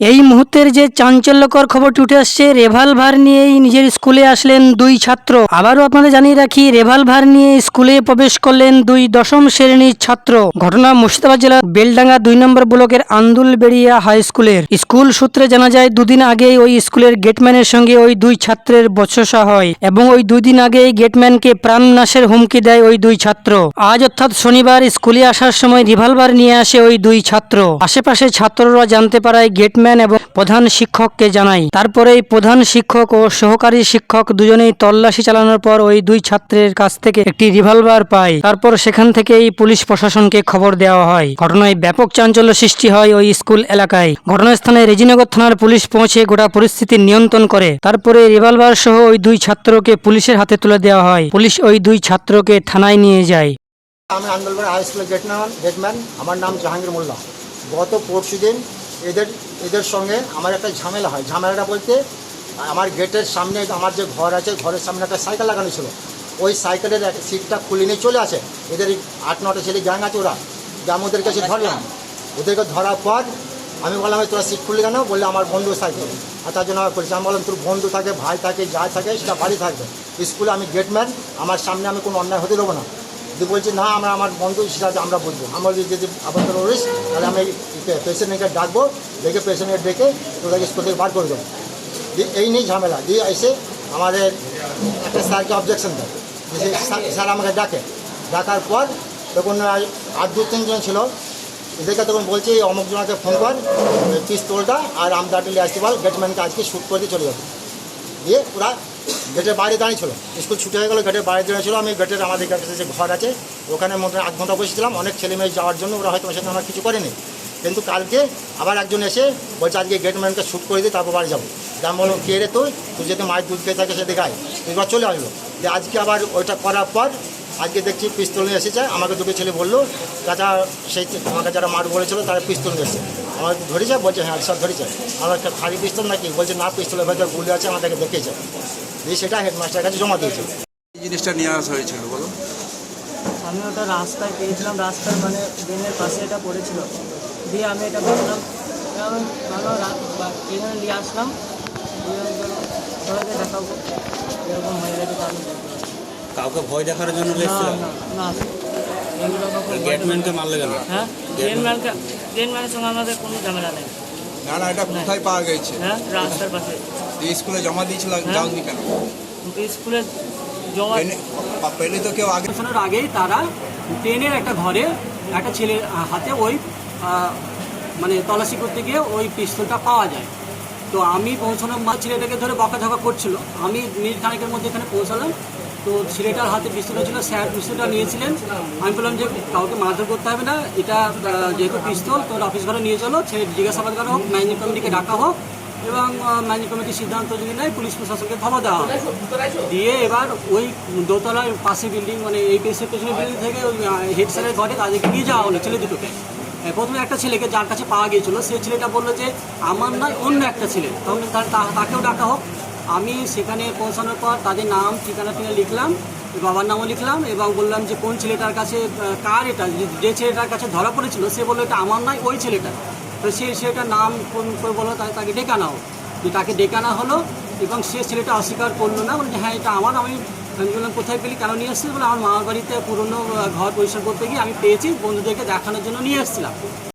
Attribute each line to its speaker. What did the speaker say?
Speaker 1: এই মুহূর্তের যে চাঞ্চল্যকর খবরটি উঠে আসছে, রেভালভার নিয়েই নিজের স্কুলে আসলেন দুই ছাত্র। আবারও আপনাদের জানিয়ে রাখি, রেভালভার নিয়ে স্কুলে প্রবেশ করলেন দুই দশম শ্রেণির ছাত্র। ঘটনা মুর্শিদাবাদ জেলার বেলডাঙ্গা দুই নম্বর ব্লকের আন্দুলবেড়িয়া হাই স্কুলের। স্কুল সূত্রে জানা যায়, দুদিন আগেই ওই স্কুলের গেটম্যানের সঙ্গে ওই দুই ছাত্রের বচসা হয় এবং ওই দুই দিন আগেই গেটম্যানকে প্রাণনাশের হুমকি দেয় ওই দুই ছাত্র। আজ অর্থাৎ শনিবার স্কুলে আসার সময় রিভলভার নিয়ে আসে ওই দুই ছাত্র। আশেপাশে ছাত্ররা জানতে পারায় গেটম্যান এবং প্রধান শিক্ষককে জানায় তারপরেই প্রধান শিক্ষক ও সহকারী শিক্ষক দুজনেই তল্লাশি চালানোর পর ওই দুই ছাত্রের কাছ থেকে একটি রিভলভার পায়। তারপর সেখান থেকেই পুলিশ প্রশাসনকে খবর দেওয়া হয়। ঘটনায় ব্যাপক চাঞ্চল্য সৃষ্টি হয় ওই স্কুল এলাকায়। ঘটনাস্থানে রেজিনগর থানার পুলিশ পৌঁছে গোটা পরিস্থিতি নিয়ন্ত্রণ করে। তারপরে রিভলভার সহ ওই দুই ছাত্রকে পুলিশের হাতে তুলে দেওয়া হয়। পুলিশ ওই দুই ছাত্রকে থানায় নিয়ে যায়।
Speaker 2: আমি আন্দোলন হাই স্কুলের গেটম্যান গেটম্যান আমার নাম জাহাঙ্গীর মোল্লা। গত পরশু দিন এদের এদের সঙ্গে আমার একটা ঝামেলা হয়। ঝামেলাটা বলতে, আমার গেটের সামনে আমার যে ঘর আছে, ঘরের সামনে একটা সাইকেল লাগানো ছিল। ওই সাইকেলের সিটটা খুলে নিয়ে চলে আসে। এদের আট, নটা ছেলে গ্যাং আছে ওরা। গ্যাং ওদের কাছে ধরলাম ওদেরকে ধরার পর আমি বললাম, "এই তোরা সিট খুললি কেন? বললে, আমার বন্ধু সাইকেল। আর তার জন্য আমার পরিচয় আমি বললাম, তোর বন্ধু থাকে, ভাই থাকে, যা থাকে, সেটা বাড়ি থাকবে। স্কুলে আমি গেটম্যান, আমার সামনে আমি কোনো অন্যায় হতে দেবো না। যদি বলছে, না, আমরা আমার বন্ধু সেটা আমরা বলব। আমরা যদি আপাতত রইস, তাহলে আমি পেশেন্টকে ডাকবো, ডেকে পেশেন্টকে ডেকে তোদেরকে স্কুল থেকে বার করে দেবো। এই নিয়ে ঝামেলা। দিয়ে এসে আমাদের একটা স্যারকে অবজেকশন দেয়। যে স্যার- আমাকে ডাকে। ডাকার পর তখন আর- দু তিনজন ছিল। এদেরকে তখন বলছি অমুক জনকে ফোন কর, পিস্তলটা আর আমদাটি আসতে পার গেটম্যানকে আজকে শ্যুট করে চলে যাবে। দিয়ে ওরা গেটের বাইরে দাঁড়িয়ে ছিল। স্কুল ছুটি হয়ে গেলো, গেটের বাইরে দাঁড়িয়ে ছিল। আমি গেটের আমাদের কাছে যে ঘর আছে, ওখানে মধ্যে আধ ঘণ্টা বসেছিলাম। অনেক ছেলে মেয়ে যাওয়ার জন্য ওরা হয়তো সেখানে আমার কিছু করেনি। কিন্তু কালকে আবার একজন এসে বলছে, আজকে গেটম্যানকে শ্যুট করে দিই তারপর বাড়ি যাব। আমি বললাম, কে রে তুই? তুই যদি মায়ের দুধ খেয়ে থাকে সে দেখায় এবার চলে আসলো। যে আজকে আবার ওইটা করার পর আজকে দেখছি পিস্তল নিয়ে এসেছে আমাকে দুটো ছেলে বলল চাচা সেই আমাকে যারা মাঠ বলেছিল তারা পিস্তল নিয়ে এসেছে। আমাকে ধরেছে বলছে হ্যাঁ সব ধরেছে। আমার একটা খালি পিস্তল নাকি? বলছে না পিস্তলের ভেতর গুলি আছে আমাদেরকে দেখেছে দিয়ে সেটা হেডমাস্টারের কাছে জমা দিয়েছে।
Speaker 3: এই জিনিসটা নিয়ে আসা হয়েছিল বলো।
Speaker 4: আমি ওটা রাস্তায় পেয়েছিলাম রাস্তার মানে ড্রেনের পাশে এটা পড়েছিল। দিয়ে আমি এটা ভাবলাম আমি ভাবলাম রা- বা এখানে নিয়ে আসলাম। বললাম, দেখাবো। এরকম হয়ে গেছে আমি।
Speaker 5: কাউকে ভয় দেখার জন্য
Speaker 4: না
Speaker 5: গেটম্যানকে মারলে কেন?
Speaker 4: হ্যাঁ? সঙ্গে আমাদের কোনো ঝামেলা নেই।
Speaker 3: না না এটা কোথায় পাওয়া গেছে?
Speaker 4: হ্যাঁ রাস্তার পাশে।
Speaker 3: স্কুলে জমা দিয়েছিল
Speaker 4: হ্যাঁ।
Speaker 3: যাওনি কেন?
Speaker 4: স্কুলে জমা
Speaker 3: পেলে তো কেউ আগে
Speaker 6: আগেই তারা ট্রেনের একটা ঘরে একটা ছেলের হাতে ওই মানে তল্লাশি করতে গিয়ে ওই পিস্তলটা পাওয়া যায়। তো আমি পৌঁছানোর মা ছেলেটাকে ধরে বকাঝকা করছিল। আমি মিনিট খানেকের মধ্যে এখানে পৌঁছালাম। তো ছেলেটার হাতে পিস্তল ছিল, স্যার পিস্তলটা নিয়েছিলেন। আমি বললাম যে কাউকে মারধর করতে হবে না, এটা যেহেতু পিস্তল, তোর অফিস ঘরে নিয়ে চলো। ছেলে জিজ্ঞাসাবাদ করা হোক, ম্যানেজিং কমিটিকে ডাকা হোক, এবং ম্যানেজিং কমিটির সিদ্ধান্ত যদি নেয়, পুলিশ প্রশাসনকে খবর দেওয়া হবে। দিয়ে এবার ওই দোতলার পাশে বিল্ডিং মানে এই পেসের পেছনে বিল্ডিং থেকে ওই হেড স্যারের ঘরে তাদেরকে নিয়ে যাওয়া হলো, ছেলে দুটোকে। প্রথমে একটা ছেলেকে যার কাছে পাওয়া গিয়েছিল, সেই ছেলেটা বলল যে, আমার নয়, অন্য একটা ছেলে। তখন তাকেও ডাকা হোক। আমি সেখানে পৌঁছানোর পর তাদের নাম, ঠিকানা টিনা লিখলাম, বাবার নামও লিখলাম এবং বললাম যে, কোন ছেলেটার কাছে কার এটা, যে- ছেলেটার কাছে ধরা পড়েছিল, সে বলল এটা আমার নয়, ওই ছেলেটা। তো সে ছেলেটার নাম কোন, করে তাই তাকে ডেকে আনা হোক। তাকে ডেকে আনা হলো এবং সে ছেলেটা অস্বীকার করল না বলে যে হ্যাঁ এটা আমার, আমি আমি বললাম, কোথায় পেলি? কেন নিয়ে এসেছিস বলে, আমার মামার বাড়িতে পুরনো ঘর পরিষ্কার করতে গিয়ে আমি পেয়েছি, বন্ধুদেরকে দেখানোর জন্য নিয়ে এসেছিলাম।